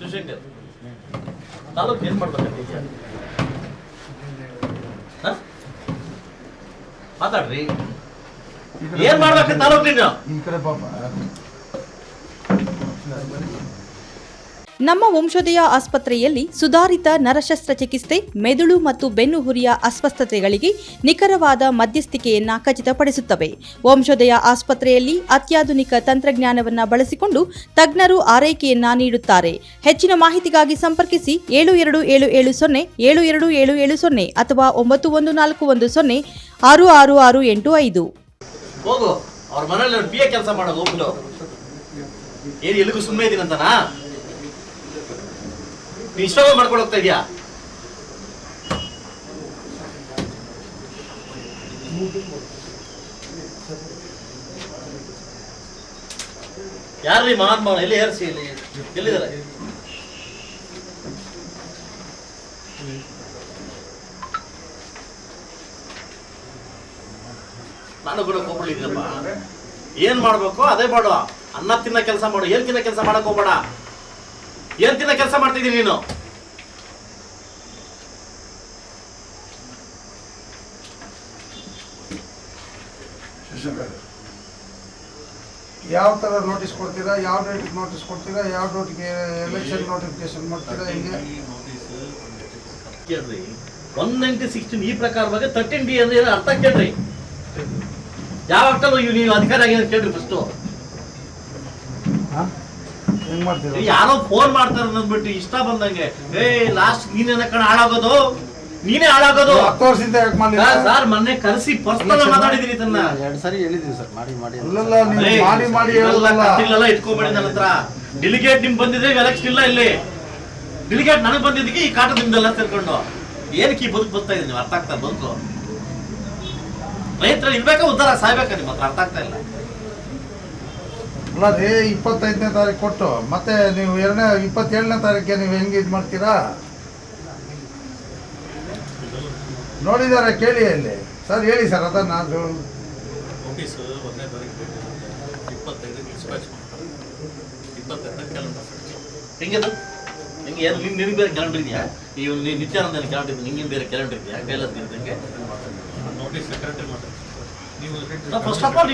ಶಿವಶಂಕರ್ ತಾಲೂಕು ಏನ್ ಮಾಡ್ಬೇಕಂತಿದ್ಯಾ? ಮಾತಾಡ್ರಿ. ಏನ್ ಮಾಡ್ಬೇಕು ತಾಲೂಕು ನೀನು ನಮ್ಮ ವಂಶೋದಯ ಆಸ್ಪತ್ರೆಯಲ್ಲಿ ಸುಧಾರಿತ ನರಶಸ್ತ್ರ ಚಿಕಿತ್ಸೆ ಮೆದುಳು ಮತ್ತು ಬೆನ್ನುಹುರಿಯ ಅಸ್ವಸ್ಥತೆಗಳಿಗೆ ನಿಖರವಾದ ಮಧ್ಯಸ್ಥಿಕೆಯನ್ನು ಖಚಿತಪಡಿಸುತ್ತವೆ. ವಂಶೋದಯ ಆಸ್ಪತ್ರೆಯಲ್ಲಿ ಅತ್ಯಾಧುನಿಕ ತಂತ್ರಜ್ಞಾನವನ್ನು ಬಳಸಿಕೊಂಡು ತಜ್ಞರು ಆರೈಕೆಯನ್ನ ನೀಡುತ್ತಾರೆ. ಹೆಚ್ಚಿನ ಮಾಹಿತಿಗಾಗಿ ಸಂಪರ್ಕಿಸಿ ಏಳು ಎರಡು ಏಳು ಏಳು ಸೊನ್ನೆ, ಏಳು ಎರಡು ಏಳು ಏಳು ಸೊನ್ನೆ ಅಥವಾ ಒಂಬತ್ತು ಒಂದು ನಾಲ್ಕು ಒಂದು ಸೊನ್ನೆ, ಆರು ಆರು ಆರು ಎಂಟು ಐದು. ಕೆಲಸ ಮಾಡೋದು ಏನು ಎಲ್ಲಿಗೂ ಸುಮ್ಮನೆ ಇದೀನಂತನಾ? ನೀ ಇಷ್ಟೊಂದು ಇದೆಯಾ ಇದೀಯಾ? ಯಾರ್ರೀ ಮಹಾತ್ಮ? ಎಲ್ಲಿ ಏರ್ಸಿ ಇಲ್ಲಿ? ಎಲ್ಲಿದ್ದಾರೆ? ನಾನು ಕೂಡ ಹೋಗ್ಬಿಟ್ಟಿದ್ದೀನಪ್ಪ ಏನ್ ಮಾಡ್ಬೇಕು? ಅದೇ ಮಾಡು ಅನ್ನ ತಿನ್ನ ಕೆಲಸ ಮಾಡು. ಏನ್ ತಿನ್ನ ಕೆಲಸ ಮಾಡಕ್ ಹೋಗ್ಬೇಡ. ಏನ್ ತಿನ್ನ ಕೆಲಸ ಮಾಡ್ತಿದ್ದೀನಿ ನೀನು? ಯಾವ ಥರ ನೋಟಿಸ್ ಕೊಡ್ತೀರಾ? ಯಾವ ಡೇಟಿಗೆ ನೋಟಿಸ್ ಕೊಡ್ತೀರಾ? ಯಾವ ಡೇಟ್ಗೆ ಎಲೆಕ್ಷನ್ ನೋಟಿಫಿಕೇಶನ್ ಮಾಡ್ತೀರಾ? ಹಿಂಗೆ? ಕೇಳ್ರಿ. ಒನ್ ನೈಂಟಿ ಸಿಕ್ಸ್ಟೀನ್ ಈ ಪ್ರಕಾರವಾಗಿ ತರ್ಟೀನ್ ಡಿ ಅಂದ್ರೆ ಏನು ಅರ್ಥ ಕೇಳ್ರಿ. ಯಾವ ಅರ್ಥ ನೀವು ಅಧಿಕಾರ ಆಗಿದೆ ಕೇಳ್ರಿ ಫಸ್ಟು ಯಾರೋ ಫೋನ್ ಮಾಡ್ತಾರೆ ಅಂದ್ಬಿಟ್ಟು ಇಷ್ಟ ಬಂದಂಗೆ ಏ ಲಾಸ್ಟ್ ನೀನೇನ ಕಣ ಹಾಳಾಗೋದು? ನೀನೇ ಹಾಳಾಗೋದು? ಹತ್ತು ವರ್ಷದಿಂದ ಯಾಕೆ ಸರ್ ಮೊನ್ನೆ ಕರೆಸಿ ಪರ್ಸನಲ್ ಮಾತಾಡಿದೀನಿ ಇದನ್ನ. ಎರಡು ಸಾರಿ ಹೇಳಿದೀವಿ ಸರ್ ಮಾಡಿ ಮಾಡಿ ನೀವು ಮಾಡಿ ಮಾಡಿ ಹೇಳಲ್ಲ ಇಟ್ಕೊಂಬೇಡಿ ನನ್ನ ಹತ್ರ. ಡೆಲಿಗೇಟ್ ನಿಮ್ ಬಂದಿದ್ರೆ ಎಲೆಕ್ಷನ್ ಇಲ್ಲ ಇಲ್ಲಿ. ಡೆಲಿಗೇಟ್ ನನಗೆ ಬಂದಿದ್ದಕ್ಕೆ ಈ ಕಾಟ ನಿಮ್ದೆಲ್ಲ ಸೇರ್ಕೊಂಡು. ಏನಕ್ಕೆ ಈ ಬದುಕು ಬರ್ತಾ ಇದ್ದೀನಿ ನೀವು ಅರ್ಥ ಆಗ್ತಾ ಬದುಕು? ರೈತರ ಇರ್ಬೇಕಾ ಉದ್ದಾರ? ಸಾಯ್ಬೇಕಾ ನಿಮ್ಮ ಹತ್ರ? ಅರ್ಥ ಆಗ್ತಾ ಇಲ್ಲ. ಅಲ್ಲ ರೀ ಇಪ್ಪತ್ತೈದನೇ ತಾರೀಕು ಕೊಟ್ಟು ಮತ್ತೆ ನೀವು ಎರಡನೇ ಇಪ್ಪತ್ತೇಳನೇ ತಾರೀಕಿಗೆ ನೀವು ಹೆಂಗೆ ಇದು ಮಾಡ್ತೀರಾ? ನೋಡಿದಾರೆ ಕೇಳಿ ಅಲ್ಲಿ. ಸರ್ ಹೇಳಿ ಸರ್ ಅದನ್ನು ಅದು. ಹಿಂಗೆ ಮಾಡ್ತಾರೆ ಏನು ನಿನಗೆ ಬೇರೆ ಕ್ಯಾಲೆಂಡರ್ ಇದೆಯಾ? ನೀವು ನೀ ನಿತ್ಯಾನಂದನ ಕ್ಯಾಲೆಂಡರ್ ಇದೆ ನಿಂಗೆ ಬೇರೆ ಕ್ಯಾಲೆಂಡರ್ ಇದೆಯಾ? ಕೈಲಾಸ ಇದ್ದಂಗೆ ನೋಟಿಸ್ ಸೆಕ್ರೆಟರಿ ಮಾಡಿ ನೀವು ಫಸ್ಟ್ ಆಫ್ ಆಲ್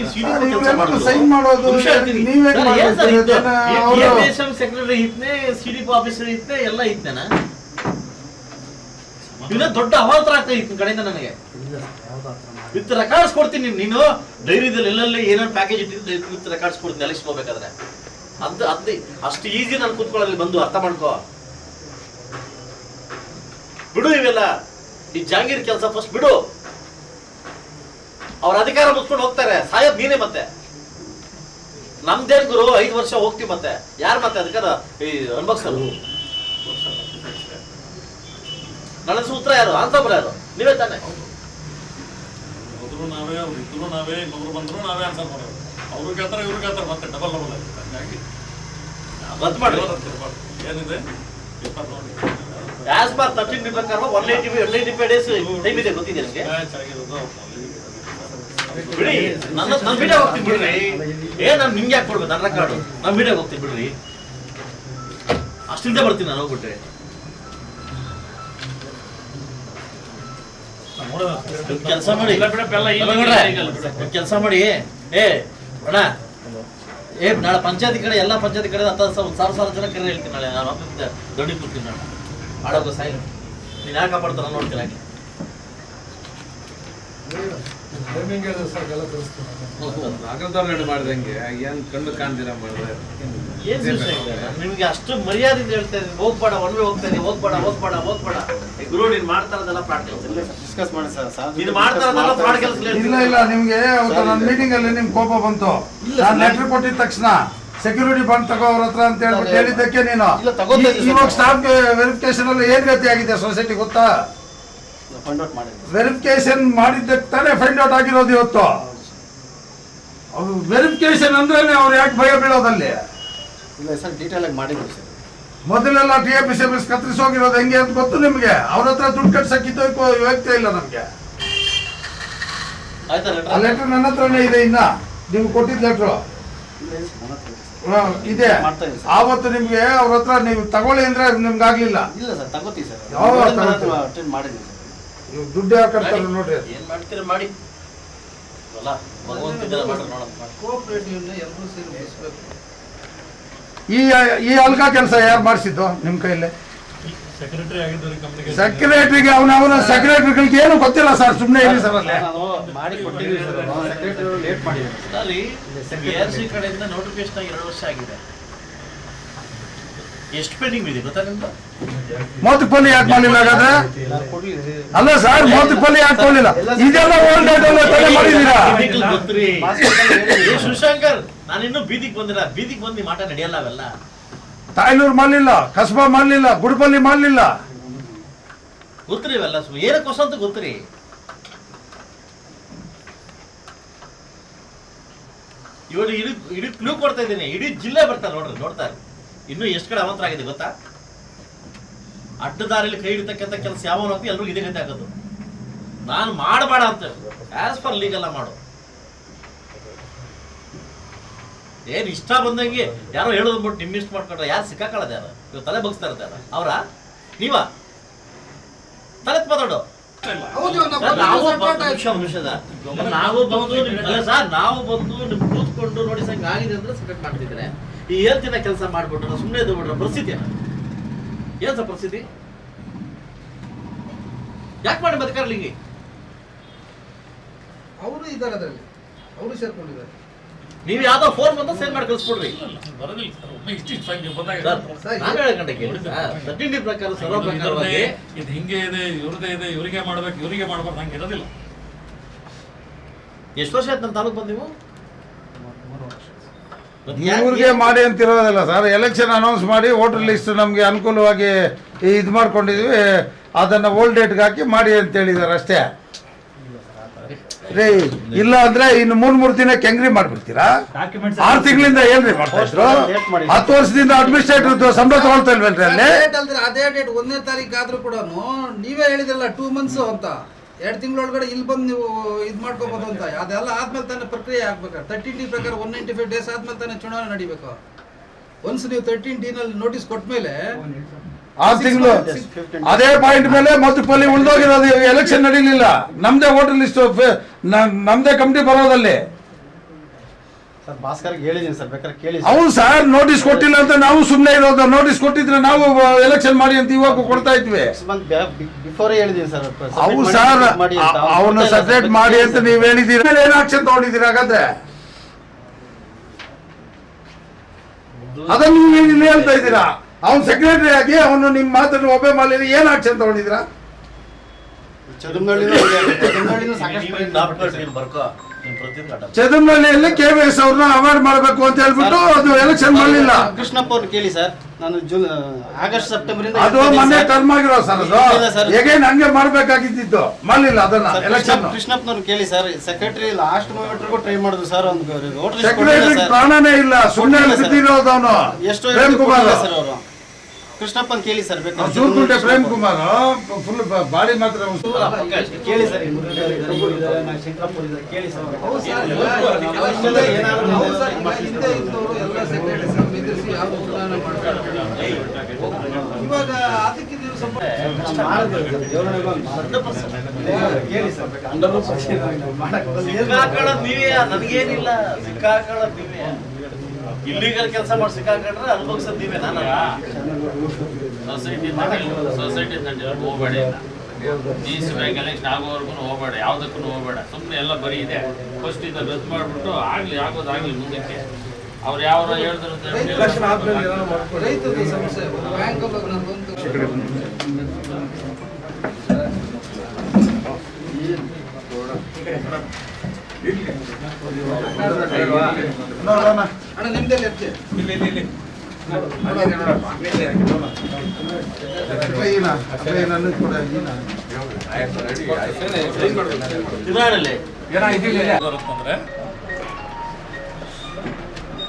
ಕೆಲಸ ಮಾಡೋದು sign ಮಾಡೋದು, ನಿಮಿಷ ಹೇಳ್ತೀನಿ. ನೀವೇ ಸರ್, ಏನ್ ಸರ್ ಮಾಡ್ಬೇಕು, ಇದು? ಇದನ್ನ ಈ- ಅವ್ರು- ಈ DSM ಸೆಕ್ರೆಟರಿ ಇದ್ನೇ ಸಿಡಿ ಆಫೀಸರ್ ಇದ್ನೇ ಎಲ್ಲ ಇದ್ನೇನ? ಇವನ್ನ ದೊಡ್ಡ ಅವಾಂತರ ಆಗ್ತಾ ಇತ್ತು ಕಡೆಯಿಂದ ನನಗೆ. ವಿತ್ ರೆಕಾರ್ಡ್ಸ್ ಕೊಡ್ತೀನಿ ನೀನು. ಡೈರಿದಲ್ಲಿ ಎಲ್ಲೆಲ್ಲ ಏನೇನು ಪ್ಯಾಕೇಜ್ ಇಟ್ಟಿದ್ದು ವಿತ್ ರೆಕಾರ್ಡ್ಸ್ ಕೊಡ್ತೀನಿ ಅಲಿಸ್ಕೋಬೇಕಾದ್ರೆ ಹೋಗ್ಬೇಕಾದ್ರೆ ಅದು ಅದೇ ಅಷ್ಟು ಈಸಿ ನಾನು ಕೂತ್ಕೊಳ್ಳೋದು ಬಂದು ಅರ್ಥ ಮಾಡ್ಕೋ. ಬಿಡು ಇವೆಲ್ಲ. ಈ ಜಾಂಗೀರ್ ಕೆಲಸ ಫಸ್ಟ್ ಬಿಡು. ಅವ್ರ ಅಧಿಕಾರ ಮುಚ್ಕೊಂಡು ಹೋಗ್ತಾರೆ. ಸಾಯೋದ್ ನೀನೇ ಮತ್ತೆ. ನಮ್ದೇನ್ ಗುರು ಐದು ವರ್ಷ ಹೋಗ್ತೀವಿ ಮತ್ತೆ. ಯಾರು ಮತ್ತೆ ಅಧಿಕಾರ? ಈ ಅನ್ಭಕ್ಸರು ನನ್ನ ಸೂತ್ರ ಯಾರು? ಆನ್ಸರ್ ಯಾರು? ನೀವೇ ತಾನೆ. ಹೋದ್ರು ನಾವೇ ಅವ್ರು ಇದ್ರು ನಾವೇ ಇನ್ನೊಬ್ರು ಬಂದ್ರು ನಾವೇ ಆನ್ಸರ್ ಅವ್ರು ಕೇಳ್ತಾರೆ ಇವ್ರು ಕೇಳ್ತಾರೆ ಮತ್ತೆ ಡಬಲ್ ಡಬಲ್ ಆಗುತ್ತೆ ಹಂಗಾಗಿ ರದ್ದು ಮಾಡಿ. ಏನಿದೆ? ಇಪ್ಪತ್ತು ನೋಡಿ. ಆಸ್ ಪರ್ ತರ್ಟೀನ್ ಪ್ರಕಾರ one eighty one eighty five days time ಇದೆ ಗೊತ್ತಿದೆ ನಿಮಗೆ? ಬಿಡಿ ನನ್ನ ನನ್ನ ವಿಡಿಯೋ ಹೋಗ್ತೀನಿ ಬಿಡ್ರಿ. ಏ ನಾನು ನಿಮ್ಗೆ ಯಾಕೆ ಕೊಡ್ಬೇಕು? ನನ್ನ ರೆಕಾರ್ಡು ನಾನು ವಿಡಿಯೋ ಹೋಗ್ತೀನಿ ಬಿಡ್ರಿ. ಅಷ್ಟಿಂದ ಬರ್ತೀನಿ ನಾನು ಹೋಗ್ಬಿಟ್ರೆ. ಕೆಲಸ ಮಾಡಿ. ಕೆಲಸ ಮಾಡಿ. ಏ ಅಣ್ಣ. ಏ ನಾಳೆ ಪಂಚಾಯತಿ ಕಡೆ ಎಲ್ಲ ಪಂಚಾಯತಿ ಕಡೆ ಹತ್ತು ಸಾವಿರ ಸಾವಿರ ಸಾವಿರ ಜನ ಕರೆ ಹೇಳ್ತೀನಿ ನಾಳೆ. ನಾನು ದೊಡ್ಡ ಕೊಡ್ತೀನಿ ನಾನು ಆಡೋದು ಸಾಯಿ ನೀನು ಯಾಕೆ ಕಾಪಾಡ್ತಾರ ನೋಡ್ತೀನಿ ಯಾಕೆ ಮಾಡಿದಂಗೆ ಏನ್ ಕಣ್ಣು ಕಾಣ್ದಿರ ಮಾಡಿದ್ರೆ ನಿಮ್ಗೆ ಅಷ್ಟು ಮರ್ಯಾದೆಯಿಂದ ಹೇಳ್ತಾ ಇದ್ದೀನಿ. ಹೋಗ್ಬೇಡ ಒಳ್ಳೆ ಹೋಗ್ತಾ ಇದೀನಿ ಹೋಗ್ಬೇಡ ಹೋಗ್ಬೇಡ ಹೋಗ್ಬೇಡ. ಗುರು ನೀನ್ ಮಾಡ್ತಾ ಇರೋದೆಲ್ಲ ಫ್ರಾಡ್ ಕೆಲಸ ಡಿಸ್ಕಸ್ ಮಾಡಿ ಸರ್ ಸಾರ್ ನೀನು ಮಾಡ್ತಾ ಇರೋದೆಲ್ಲ ಫ್ರಾಡ್ ಕೆಲಸ ಇಲ್ಲ ಇಲ್ಲ ನಿಮ್ಗೆ ನನ್ನ ಮೀಟಿಂಗ್ ಅಲ್ಲಿ ನಿಮ್ ಕೋಪ ಬಂತು. ನಾನು ಲೆಟರ್ ಕೊಟ್ಟಿದ ತಕ್ಷಣ ಸೆಕ್ಯೂರಿಟಿ ಬಂದ್ ತಗೋ ಅವ್ರ ಹತ್ರ ಅಂತ ಹೇಳ್ಬಿಟ್ಟು ಹೇಳಿದ್ದಕ್ಕೆ ನೀನು. ಇಲ್ಲ, ತಗೋತಾ ಈ- ಇವಾಗ. ಸ್ಟಾಫ್ ವೆರಿಫಿಕೇಶನ್ ಅಲ್ಲಿ ಏನ್ ಗತಿ ಆಗಿದೆ ಸೊಸೈಟಿ ಗೊತ್ತಾ? ವೆರಿಫಿಕೇಶನ್ ಮಾಡಿದ್ದಕ್ಕೆ ತಾನೇ ಫೈಂಡ್ ಔಟ್ ಆಗಿರೋದು ಇವತ್ತು. ವೆರಿಫಿಕೇಶನ್ ಅಂದ್ರೆ ಅವ್ರು ಯಾಕೆ ಭಯ ಬೀಳೋದಲ್ಲಿ? ಇಲ್ಲ ಸರ್ ಡೀಟೇಲ್ ಆಗಿ ಮಾಡಿದ್ವಿ ಸರ್. ಮೊದಲೆಲ್ಲ ಟಿ ಎ ಪಿ ಸಿ ಕತ್ತರಿಸಿ ಹೋಗಿರೋದು ಹೆಂಗೆ ಅಂತ ಗೊತ್ತು ನಿಮ್ಗೆ? ಅವ್ರ ಹತ್ರ ದುಡ್ಡು ಕಟ್ಸಕ್ಕಿದ್ದು ವ್ಯಕ್ತಿ ಇಲ್ಲ ನಮ್ಗೆ. ಆ ಲೆಟರ್ ನನ್ನ ಹತ್ರನೇ ಇದೆ ಇನ್ನ. ನೀವು ಕೊಟ್ಟಿದ್ದ ಲೆಟ್ರು ಇದೆ ಆವತ್ತು ನಿಮ್ಗೆ ಅವ್ರ ಹತ್ರ ನೀವು ತಗೊಳ್ಳಿ ಅಂದ್ರೆ ನಿಮ್ಗೆ ಆಗ್ಲಿಲ್ಲ ಇಲ್ಲ ಸರ್ ತಗೋತೀವಿ ಸರ್. ಯಾವ? ದುಡ್ಡು ಯಾವ ಕಟ್ತಾರೆ ನೋಡ್ರಿ. ಏನ್ ಮಾಡ್ತೀರ? ಮಾಡಿ. ಅಲ್ಲ ಭಗವಂತಿದ್ದರ ಮಾಡ್ರಿ ನೋಡೋಣ. ಕೋಆಪರೇಟಿವ್ನ ಎಲ್ಲರೂ ಸೇರಿ ಉಳಿಸ್ಬೇಕು ಈ ಈ ಅಲ್ಕ ಕೆಲಸ ಯಾರು ಮಾಡಿಸಿದ್ದು ನಿಮ್ ಕೈಲಿ? ಸೆಕ್ರೆಟರಿ ಆಗಿದ್ದವ್ರಿಗೆ ಕಮ್ಯುನಿಕೇಶನ್ ಸೆಕ್ರೆಟರಿಗೆ ಅವನ ಅವನ ಸೆಕ್ರೆಟರಿಗಳಿಗೆ ಏನು ಗೊತ್ತಿಲ್ಲ ಸರ್ ಸುಮ್ಮನೆ ಇರಿ ಸರ್ ಅಲ್ಲೇ. ಮಾಡಿ ಕೊಟ್ಟಿದ್ದೀವಿ ಸರ್. ಸಿ ಕಡೆಯಿಂದ ನೋಟಿಫಿಕೇಶನ್ ಆಗಿ ಎರಡು ವರ್ಷ ಆಗಿದೆ. ಎಷ್ಟು ಪೆಂಡಿಂಗ್ ಇದೆ ಗೊತ್ತಾ ನಿಮ್ದು? ಮೂವತ್ತು ಪಲ್ಲಿ ಯಾಕೆ ಮಾಡಲಿಲ್ಲ ಹಾಗಾದ್ರೆ? ಅಲ್ಲ ಸರ್ ಮೂವತ್ತು ಪಲ್ಲಿ ಯಾಕೆ ಕೊಡಲಿಲ್ಲ ಇದೆಲ್ಲ ಓಲ್ಡ್ ತಲೆ ಮಾಡಿದ್ದೀರಾ? ಶಿವಶಂಕರ್ ನಾನು ಇನ್ನೂ ಬೀದಿಗೆ ಬಂದಿಲ್ಲ. ಬೀದಿಗೆ ಬಂದು ಮಾಟ ನಡೆಯಲ್ಲ ಅವೆಲ್ಲ. ತಾಯ್ನೂರು ಮಾಡಲಿಲ್ಲ ಕಸ್ಬಾ ಮಾಡಲಿಲ್ಲ ಗುಡ್ಪಲ್ಲಿ ಮಾಡಲಿಲ್ಲ. ಗೊತ್ತ್ರಿ ಇವೆಲ್ಲ ಏನಕ್ಕೆ ಹೊಸ ಅಂತ ಗೊತ್ತ್ರಿ? ಇವರು ಇಡೀ ಇಡೀ ಕ್ಲೂ ಕೊಡ್ತಾ ಇದ್ದೀನಿ. ಇಡೀ ಜಿಲ್ಲೆ ಬರ್ತಾರೆ ನೋಡ್ರಿ ನೋಡ್ತಾರೆ ಇನ್ನೂ ಎಷ್ಟು ಕಡೆ ಅವಂತರ ಆಗಿದೆ ಗೊತ್ತಾ? ಅಡ್ಡದಾರಿಯಲ್ಲಿ ದಾರಿಲಿ ಕೈ ಹಿಡಿತಕ್ಕಂಥ ಕೆಲಸ ಯಾವ ಎಲ್ರಿಗೂ ಇದೇ ಗತಿ ಆಗೋದು. ನಾನು ಮಾಡಬೇಡ ಅಂತ. ಆಸ್ ಪರ್ ಲೀಗಲ್ಲ ಮಾಡು. ಏನ್ ಇಷ್ಟ ಬಂದಂಗೆ ಯಾರೋ ಹೇಳೋದು ಬಿಟ್ಟು ನಿಮ್ಮ ಇಷ್ಟ ಮಾಡ್ಕೊಂಡ್ರೆ ಯಾರು ಸಿಕ್ಕಾಕೊಳ್ಳೋದು ಯಾರು? ಇವ್ ತಲೆ ಬಗ್ಸ್ತಾ ಇರ್ತಾರ ಅವರ? ನೀವ? ತಲೆ ಮಾತಾಡು ಹೌದು ನಾವು ಬಂದು ನಾವು ಬಂದು ನಿಮ್- ಅಲ್ಲ ಸರ್ ನಾವು ಬಂದು ನಿಮ್ ಕೂತ್ಕೊಂಡು ನೋಡಿ ಸಂಗ ಆಗಿದೆ ಅಂದ್ರೆ ಸಪೋರ್ಟ್ ಮಾಡ್ತಿದ್ರೆ ಈ ಹೇಳ್ತಿನ ಕೆಲಸ ಮಾಡ್ಬಿಟ್ರು ಸುಮ್ಮನೆ ಬಿಡ್ರ ಪರಿಸ್ಥಿತಿ ಏನು? ಸರ್ ಪರಿಸ್ಥಿತಿ? ಯಾಕೆ ಮಾಡಿ ಬದುಕಾರ್ಲಿ ಹಿಂಗೆ? ಅವರು ಇದ್ದಾರೆ ಅದರಲ್ಲಿ. ಅವರು ಸೇರ್ಕೊಂಡಿದ್ದಾರೆ. ನೀವು ಯಾವ್ದೋ ಫೋನ್ ಬಂದ ಸೇಲ್ ಮಾಡಿ ಕಳಿಸ್ಬಿಡ್ರಿ ಬರೋದಿಲ್ಲ ಸರ್ ಒಮ್ಮೆ ಇಷ್ಟಿಷ್ಟು ಸಂಖ್ಯೆ ಬಂದಾಗ ಸರ್ ನಾನು ಹೇಳಕಂಡೆ ಸರ್ ತರ್ಟಿನ್ ಪ್ರಕಾರ ಸರ್ವ ಇದು ಪ್ರಕಾರವಾಗಿ ಇದು ಹಿಂಗೆ ಇದೆ ಇವ್ರದೇ ಇದೆ ಇವರಿಗೆ ಮಾಡ್ಬೇಕು ಇವರಿಗೆ ಮಾಡ್ಬಾರ್ದು ಹಂಗೆ ಇರೋದಿಲ್ಲ. ಎಷ್ಟು ವರ್ಷ ಆಯ್ತು ನಮ್ಮ ತಾಲೂಕು ಬಂದು ನೀವು? ಇವ್ರಿಗೆ ಮಾಡಿ ಅಂತ ಇರೋದಿಲ್ಲ ಸರ್ ಎಲೆಕ್ಷನ್ ಅನೌನ್ಸ್ ಮಾಡಿ ವೋಟರ್ ಲಿಸ್ಟ್ ನಮಗೆ ಅನುಕೂಲವಾಗಿ ಇದು ಮಾಡ್ಕೊಂಡಿದ್ವಿ. ಅದನ್ನ ಓಲ್ಡ್ ಡೇಟ್ಗೆ ಹಾಕಿ ಮಾಡಿ ಅಂತ ಹೇಳಿದಾರೆ ಅಷ್ಟೇ. ರೀ ಇಲ್ಲ ಅಂದ್ರೆ ಇನ್ನು ಮೂರ್ ಮೂರ್ ದಿನ ಕೆಂಗ್ರಿ ಮಾಡ್ಬಿಡ್ತೀರಾ? ಆರು ತಿಂಗಳಿಂದ ಏನ್ರಿ ಮಾಡ್ತಾ ಇದ್ರು. ಹತ್ತು ವರ್ಷದಿಂದ ಅಡ್ಮಿನಿಸ್ಟ್ರೇಟರ್ ಸಂಬಳ ತಗೊಳ್ತಾ ಇಲ್ವೇನ್ರಿ ಅಲ್ಲಿ? ಅದೇ ಡೇಟ್ ಒಂದನೇ ತಾರೀಕು ಆದ್ರೂ ಕೂಡ ನೀವೇ ಹೇಳಿದ್ರಲ್ಲ ಟೂ ಮಂತ್ಸ್ ಅಂತ. ಎರಡು ತಿಂಗಳೊಳಗಡೆ ಇಲ್ಲಿ ಬಂದು ನೀವು ಇದು ಮಾಡ್ಕೋಬೋದು ಅಂತ. ಅದೆಲ್ಲ ಆದ್ಮೇಲೆ ತಾನೇ ಪ್ರಕ್ರಿಯೆ ಆಗ್ಬೇಕು. ತರ್ಟೀನ್ ಡಿ ಪ್ರಕಾರ ಒನ್ ನೈಂಟಿ ಫೈವ್ ಡೇಸ್ ಆದ್ಮೇಲೆ ತಾನೇ ಚುನಾವಣೆ ನಡಿಬೇಕು. ಒನ್ಸ್ ನೀವು ತರ್ಟೀನ್ ಡಿ ನಲ್ಲಿ ನೋಟಿಸ್ ಕೊಟ್ಮೇಲೆ ಆರು ತಿಂಗಳು. ಅದೇ ಪಾಯಿಂಟ್ ಮೇಲೆ ಮತ್ತೆ ಪಲ್ಲಿ ಉಳಿದೋಗಿರೋದು ಎಲೆಕ್ಷನ್ ನಡೀಲಿಲ್ಲ. ನಮ್ದೇ ವೋಟರ್ ಲಿಸ್ಟ್ ನಮ್ದೇ ಕಮಿಟಿ ಬರೋದಲ್ಲಿ ಸರ್ ಭಾಸ್ಕರ್ಗೆ ಹೇಳಿದ್ದೀನಿ ಸರ್ ಬೇಕಾದ್ರೆ ಕೇಳಿ ಸರ್. ಅವ್ನು ಸರ್ ನೋಟಿಸ್ ಕೊಟ್ಟಿಲ್ಲ ಅಂತ ನಾವು ಸುಮ್ಮನೆ ಇರೋದು. ನೋಟಿಸ್ ಕೊಟ್ಟಿದ್ರೆ ನಾವು ಎಲೆಕ್ಷನ್ ಮಾಡಿ ಅಂತ ಇವಾಗ ಕೊಡ್ತಾ ಇದ್ವಿ. ಅವು ಸರ್ submit ಮಾಡಿ ಅವನು ಕೊಡ್ತಾ ಇಲ್ಲ ಸಬ್ಜೆಕ್ಟ್ ಸರ್, ಮಾಡಿ ಅಂತ ನೀವು ಹೇಳಿದ್ದೀರಿ. ಏನು ಆಕ್ಷನ್ ತಗೊಂಡಿದ್ದೀರಿ ಹಾಗಾದ್ರೆ? ಅದನ್ನು ನೀವು ಹೇಳ್ತಾ ಇದ್ದೀರಾ? ಅವ್ನು ಸೆಕ್ರೆಟರಿ ಆಗಿ ಅವನು ನಿಮ್ಮ ಮಾತನ್ನು ಒಬ್ಬೆ ಮಾಡಲಿ ಏನ್ ಆಕ್ಷನ್ ತಗೊಂಡಿದ್ದೀರಾ? ಚದುರ್ನಹಳ್ಳಿಯಲ್ಲಿ ಕೆ ವಿ ಎಸ್ ಅವ್ರನ್ನ ಅವಾರ್ಡ್ ಮಾಡಬೇಕು ಅಂತ ಹೇಳ್ಬಿಟ್ಟು ಅದು ಎಲೆಕ್ಷನ್ ಮಾಡಲಿಲ್ಲ ಕೃಷ್ಣಪ್ಪ ಅವ್ರು ಕೇಳಿ ಸರ್. ನಾನು ಜೂನ್ ಆಗಸ್ಟ್ ಸೆಪ್ಟೆಂಬರ್ ಇಂದ ಅದು ಮೊನ್ನೆ. ಟರ್ಮ್ ಆಗಿರೋ ಸರ್ ಅದು. ಹೇಗೆ ಹಂಗೆ ಮಾಡ್ಬೇಕಾಗಿದ್ದು ಮಾಡಲಿಲ್ಲ ಅದನ್ನ ಎಲೆಕ್ಷನ್ ಕೃಷ್ಣಪ್ಪನವ್ರು ಕೇಳಿ ಸರ್. ಸೆಕ್ರೆಟರಿ ಲಾಸ್ಟ್ ಮೂಮೆಂಟ್ಗೂ ಟ್ರೈ ಮಾಡಿದ್ರು ಸರ್ ಒಂದು ಸೆಕ್ರೆಟರಿ ಪ್ರಾಣನೇ ಇಲ್ಲ. ಸುಮ್ಮನೆ ಸರ್. ಅವನು. ಎಷ್ಟೋ ಪ್ರೇಮ್ ಕುಮಾರ್. ಸರ್ ಅವರು. ಕೃಷ್ಣಪ್ಪನ್ ಕೇಳಿ ಸರ್ ಬೇಕಾದ್ರೆ. ಪ್ರೇಮ್ ಕುಮಾರ್ ಫುಲ್ ಬಾಡಿ ಮಾತ್ರ ಅವ್ನು ಕೇಳಿ ಸರ್ ಕೇಳಿ ಸರ್ ಇವಾಗ ಅದಕ್ಕೆ. ಕೇಳಿ ಸರ್. ಸಿಕ್ಕಾಕೊಳ್ಳೋದು ನೀವೇ ನನಗೇನಿಲ್ಲ. ಸಿಕ್ಕಾಕೊಳ್ಳೋದು ನೀವೇ. ಇಲ್ಲಿಗಲ್ ಕೆಲಸ ಮಾಡ್ಸಕ್ ಅನುಭವಿಸೋದು ನೀವೇ ನಾನು? ಸೊಸೈಟಿ ಸೊಸೈಟಿ ಹೋಗಬೇಡಿ. ಡಿ ಸಿ ಬ್ಯಾಂಕ್ ಎಲೆಕ್ಷನ್ ಆಗೋವರೆಗೂ ಹೋಗಬೇಡ. ಯಾವುದಕ್ಕೂ ಹೋಗಬೇಡ. ಸುಮ್ಮನೆ ಎಲ್ಲ ಬರೀ ಇದೆ. ಫಸ್ಟ್ ಇಂದ ರದ್ದು ಮಾಡಿಬಿಟ್ಟು ಆಗಲಿ ಆಗೋದಾಗ್ಲಿ ಮುಂದಕ್ಕೆ. ಅವ್ರು ಯಾವ ಹೇಳಿದ್ರು ಅಂತ ಹೇಳಿ ಅಣ್ಣ ನಿಮ್ದಲ್ಲಿ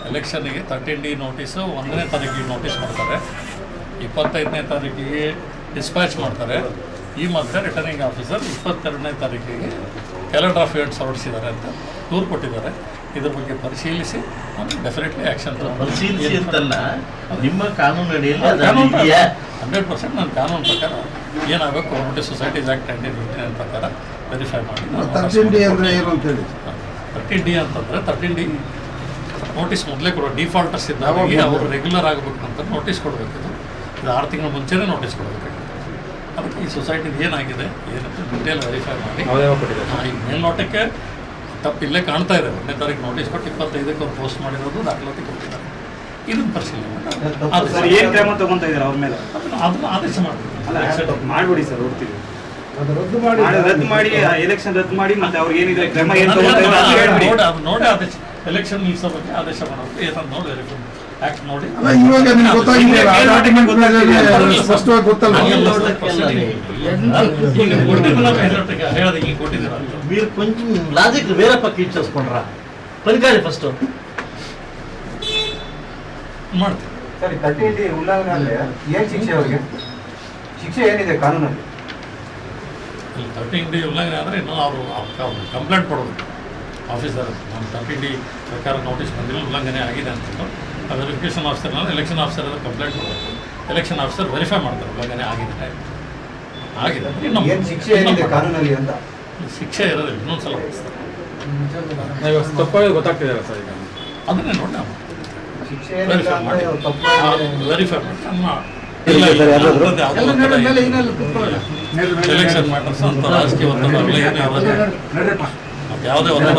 ಎಲೆಕ್ಷನ್ಗೆ ತರ್ಟೀನ್ ಡಿ ನೋಟಿಸು ಒಂದನೇ ತಾರೀಕಿಗೆ ನೋಟಿಸ್ ಮಾಡ್ತಾರೆ. ಇಪ್ಪತ್ತೈದನೇ ತಾರೀಕಿಗೆ ಡಿಸ್ಪ್ಯಾಚ್ ಮಾಡ್ತಾರೆ. ಈ ಮಧ್ಯೆ ರಿಟರ್ನಿಂಗ್ ಆಫೀಸರ್ ಇಪ್ಪತ್ತೆರಡನೇ ತಾರೀಕಿಗೆ ಕ್ಯಾಲೆಂಡರ್ ಆಫ್ ಇವೆಂಟ್ಸ್ ಹೊರಡಿಸಿದ್ದಾರೆ ಅಂತ ದೂರು ಕೊಟ್ಟಿದ್ದಾರೆ. ಇದ್ರ ಬಗ್ಗೆ ಪರಿಶೀಲಿಸಿ ಡೆಫಿನೆಟ್ಲಿ ಆ್ಯಕ್ಷನ್ ಪರಿಶೀಲಿಸಿ ಅಂತಲ್ಲ ನಿಮ್ಮ ಕಾನೂನು ಅಡಿಯಲ್ಲಿ? ಹಂಡ್ರೆಡ್ ಪರ್ಸೆಂಟ್ ನನ್ನ ಕಾನೂನು ಪ್ರಕಾರ ಏನಾಗಬೇಕು cooperative societies act nineteen fifty nine ಪ್ರಕಾರ ವೆರಿಫೈ ಮಾಡಿ ತರ್ಟೀನ್ ಡಿ ಅಂದ್ರೆ ಏನು ತರ್ಟೀನ್ ಡಿ ಅಂತಂದರೆ ತರ್ಟೀನ್ ಡಿ ನೋಟಿಸ್ ಮೊದಲೇ ಕೊಡೋ ಡಿಫಾಲ್ಟರ್ಸ್ ಇದ್ದಾಗೆ ಅವರು ರೆಗ್ಯುಲರ್ ಆಗಬೇಕು ಅಂತ ನೋಟಿಸ್ ಕೊಡಬೇಕಿತ್ತು ಇದು. ಆರು ತಿಂಗಳ ಮುಂಚೆನೇ ನೋಟಿಸ್ ಕೊಡಬೇಕಾಗಿತ್ತು. ಅದಕ್ಕೆ ಈ ಸೊಸೈಟಿದು ಏನಾಗಿದೆ ಏನಂತ ಡಿಟೇಲ್ ವೆರಿಫೈ ಮಾಡಿ. ಈ ಈಗ ಮೇಲ್ನೋಟಕ್ಕೆ ತಪ್ಪು ಇಲ್ಲೇ ಕಾಣ್ತಾ ಇದೆ. ಒಂದನೇ ತಾರೀಕು ನೋಟಿಸ್ ಕೊಟ್ಟು ಇಪ್ಪತ್ತೈದಕ್ಕೆ ಅವ್ರು ಪೋಸ್ಟ್ ಮಾಡಿರೋದು ದಾಖಲಾತಿ ಕೊಟ್ಟಿದ್ದಾರೆ. ಇದನ್ನು ಪರಿಶೀಲನೆ ಏನ್ ಕ್ರಮ ತಗೊಂತ ಇದ್ದಾರೆ ಅವ್ರ ಮೇಲೆ? ಅದನ್ನ ಆದೇಶ ಅಲ್ಲ ಮಾಡ್ಬಿಡಿ ಸರ್ ಹೋಗ್ತೀವಿ ಅದು ರದ್ದು ಮಾಡಿ. ಎಲೆಕ್ಷನ್ ರದ್ದು ಮಾಡಿ ಮತ್ತೆ ಅವ್ರಿಗೆ ಏನಿದೆ ಕ್ರಮ ಏನು ನೋಡಿ ಆದೇಶ. ಎಲೆಕ್ಷನ್ ನಿಲ್ಸೋ ಬಗ್ಗೆ ಆದೇಶ ಮಾಡೋದು. ಏನಂತ ನೋಡಿ. ಅಲ್ಲ ಇವಾಗ ನಿಮ್ಗೆ ಗೊತ್ತಾಗಿದೆಯಲ್ಲ ಆ ಡಾಕ್ಯುಮೆಂಟ್ ಮೇಲೆ ಸ್ಪಷ್ಟವಾಗಿ ಗೊತ್ತಲ್ಲ ಮೇಲ್ನೋಟಕ್ಕೆ ಅಲ್ಲ ರೀ. ಈಗ ಕೊಟ್ಟಿದ್ದಲ್ಲ ಮೇಲ್ನೋಟಕ್ಕೆ ಹೇಳಿದೆ ಈಗ ಕೊಟ್ಟಿದ್ದೀರ మీరు కొంచెం లాజిక్ వేరే పక్క ఇచ్చేసుకుంటారా పనికాలి ఫస్ట్ ಮಾಡ್ತೀವಿ ಸರಿ ತರ್ಟೀನ್ ಡಿ ಉಲ್ಲಂಘನೆ ಅಂದ್ರೆ ಏನ್ ಶಿಕ್ಷೆ ಅವರಿಗೆ ಶಿಕ್ಷೆ ಏನಿದೆ ಕಾನೂನಲ್ಲಿ ಇಲ್ಲಿ ತರ್ಟೀನ್ ಡಿ ಉಲ್ಲಂಘನೆ ಆದರೆ ಇನ್ನೂ ಅವರು ಕಂಪ್ಲೇಂಟ್ ಕೊಡಬೇಕು ಆಫೀಸರ್ ನಮ್ಮ ತರ್ಟೀನ್ ಡಿ ಪ್ರಕಾರ ನೋಟಿಸ್ ಬಂದಿಲ್ಲ ಉಲ್ಲಂಘನೆ ಆಗಿದೆ ಅಂತಂದು ವೆರಿಫಿಕೇಷನ್ ಆಫೀಸರ್ನ ಎಲೆಕ್ಷನ್ ಆಫೀಸರ್ ಅದು ಕಂಪ್ಲೇಂಟ್ ಕೊಡಬೇಕು ಎಲೆಕ್ಷನ್ ಆಫೀಸರ್ ವೆರಿಫೈ ಮಾಡ್ತಾರೆ ಉಲ್ಲಂಘನೆ ಆಗಿದೆ ಆಗಿದೆ ಶಿಕ್ಷೆ ಏನಿದೆ ಕಾನೂನಲ್ಲಿ ಅಂತ? ಶಿಕ್ಷೆ ಇರೋದಿಲ್ಲ ಇನ್ನೊಂದು ಸಲ. ತಪ್ಪಾಗಿ ಗೊತ್ತಾಗ್ತಿದೆ ಸರ್ ಈಗ. ಅದನ್ನೇ ನೋಡಿ ನಾವು. ಶಿಕ್ಷೆ ಏನಿಲ್ಲ ಅಂದ್ರೆ ಅವ್ರು ತಪ್ಪು ವೆರಿಫೈ ಮಾಡಿ. ಕುತ್ಕೊಳ್ಳೋಣ ಎಲೆಕ್ಷನ್ ಮ್ಯಾಟರ್ಸ್ ಅಂತ ರಾಜಕೀಯ ಒತ್ತಡ ಅವೆಲ್ಲ ಸರ್. ಯಾವುದೇ ಒತ್ತಡ